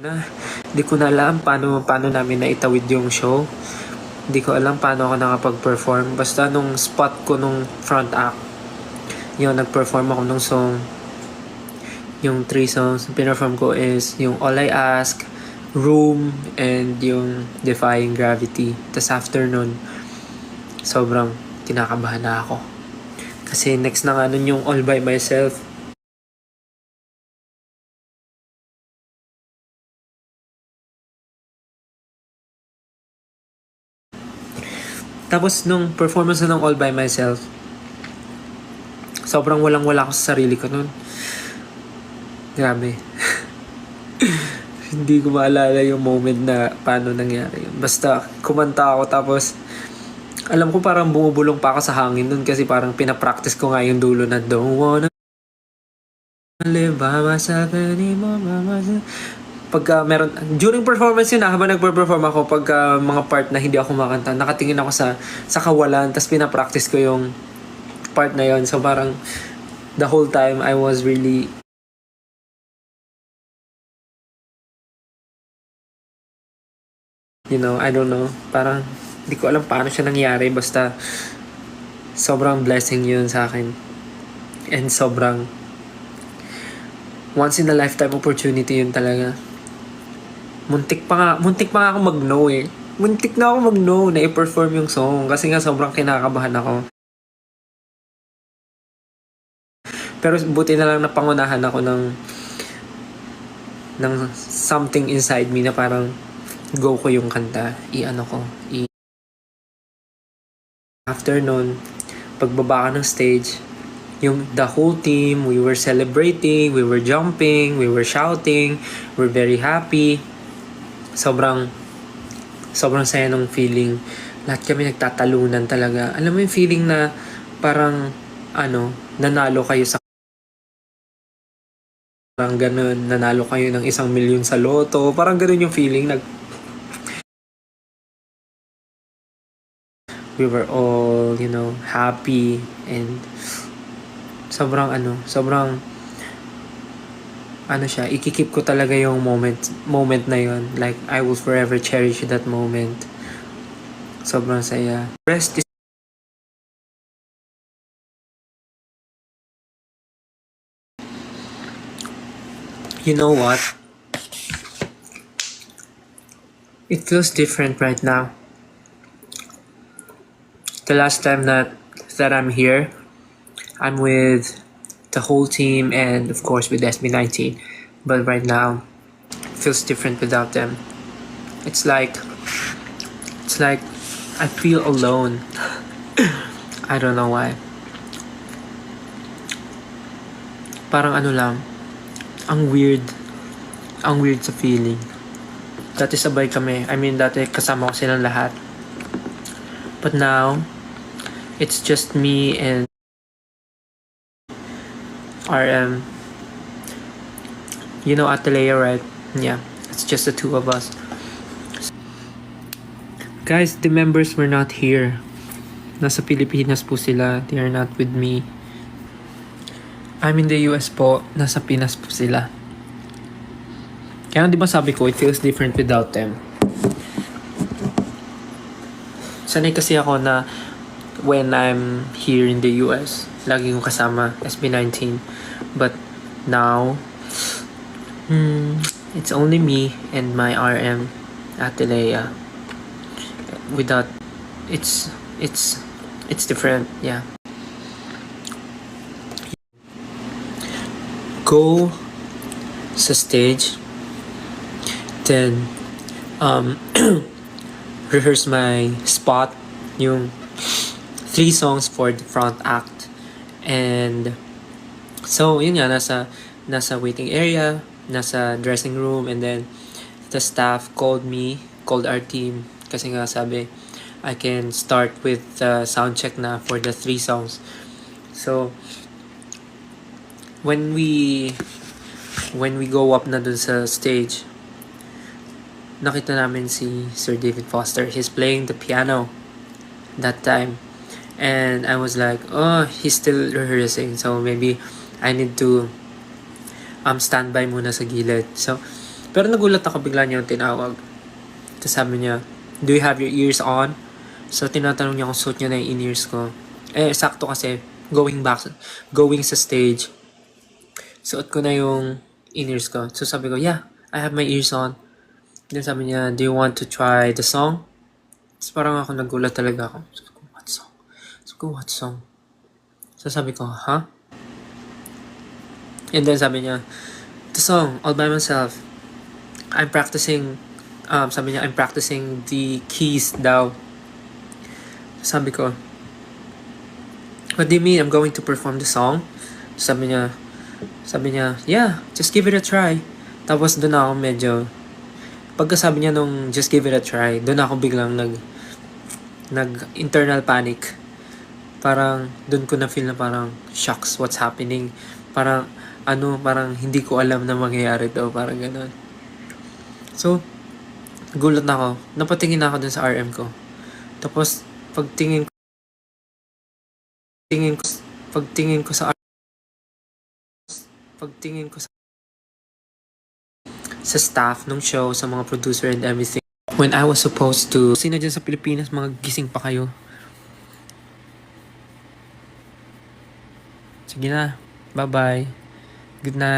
na. Hindi ko na alam paano, paano namin naitawid yung show. Hindi ko alam paano ako nakapag-perform. Basta nung spot ko nung front act, yun, nag-perform ako nung song. Yung three songs na perform ko is yung All I Ask, Room, and yung Defying Gravity. Tapos after nun, sobrang kinakabahan na ako. Kasi next na nga nun yung All By Myself. Tapos nung performance na ng All By Myself, sobrang walang-wala ako sa sarili ko nun. Grabe. Hindi ko maalala yung moment na paano nangyari. Basta kumanta ako tapos alam ko parang bumubulong pa ako sa hangin nun kasi parang pinapractice ko nga yung dulo na don't wanna live by myself anymore by myself. Pagka meron, during performance yun ah, habang nagpe-perform ako, pagka mga part na hindi ako makanta, nakatingin ako sa, sa kawalan, tapos pinapractice ko yung part na yon So parang the whole time I was really you know, I don't know, parang hindi ko alam paano siya nangyari basta sobrang blessing yun sa akin. And sobrang once in a lifetime opportunity yun talaga muntik pa nga muntik pa nga ako mag-know eh. Muntik na ako mag-know na i-perform yung song kasi nga sobrang kinakabahan ako. Pero buti na lang napangunahan ako ng ng something inside me na parang go ko yung kanta i-ano ko i after nun pagbaba ka ng stage yung the whole team we were celebrating we were jumping we were shouting we're very happy sobrang sobrang saya ng feeling. Lahat kami nagtatalunan talaga. Alam mo yung feeling na parang ano nanalo kayo sa parang ganun nanalo kayo ng isang milyon sa loto. Parang ganun yung feeling. Nag we were all, you know, happy and sobrang ano, sobrang ano siya, ikikip ko talaga yung moment moment na yon. Like I will forever cherish that moment. Sobrang saya. Rest is You know what? It feels different right now the last time that that I'm here, I'm with the whole team and of course with SB19. But right now, it feels different without them. It's like it's like I feel alone. I don't know why. Parang ano lang, ang weird. Ang weird sa feeling. Dati sabay kami. I mean, dati kasama ko silang lahat. But now, it's just me and RM. You know Atalaya, right? Yeah, it's just the two of us. Guys, the members were not here. Nasa Pilipinas po sila. They are not with me. I'm in the US po. Nasa Pinas po sila. Kaya di ba sabi ko, it feels different without them. Sanay kasi ako na when I'm here in the US, lagi kong kasama SB19. But now, hmm, it's only me and my RM, Atilea. Without, it's, it's, it's different, yeah. Go sa stage, then, um, rehearse my spot, yung three songs for the front act. And so, yun nga, nasa, nasa waiting area, nasa dressing room, and then the staff called me, called our team, kasi nga sabi, I can start with the sound check na for the three songs. So, when we when we go up na dun sa stage, nakita namin si Sir David Foster. He's playing the piano that time. And I was like, oh, he's still rehearsing. So maybe I need to um stand by muna sa gilid. So Pero nagulat ako bigla niya tinawag. Tapos sabi niya, do you have your ears on? So, tinatanong niya kung suot niya na yung in-ears ko. Eh, sakto kasi, going back, going sa stage, suot ko na yung in-ears ko. So, sabi ko, yeah, I have my ears on. Then sabi niya, do you want to try the song? Tapos parang ako nagulat talaga ako. Sabi ko, what song? Sabi ko, what song? So sabi ko, huh? And then sabi niya, the song, all by myself. I'm practicing, um, sabi niya, I'm practicing the keys daw. Sabi ko, what do you mean I'm going to perform the song? Sabi niya, sabi niya, yeah, just give it a try. Tapos doon ako medyo, pagkasabi niya nung just give it a try, doon ako biglang nag, nag internal panic. Parang doon ko na feel na parang shocks what's happening. Parang ano, parang hindi ko alam na mangyayari daw, parang ganun. So, gulat na ako. Napatingin na ako dun sa RM ko. Tapos, pagtingin ko, tingin ko, pagtingin ko sa pagtingin ko sa sa staff ng show, sa mga producer and everything. When I was supposed to, sino dyan sa Pilipinas, mga gising pa kayo. Sige na. Bye-bye. Good night.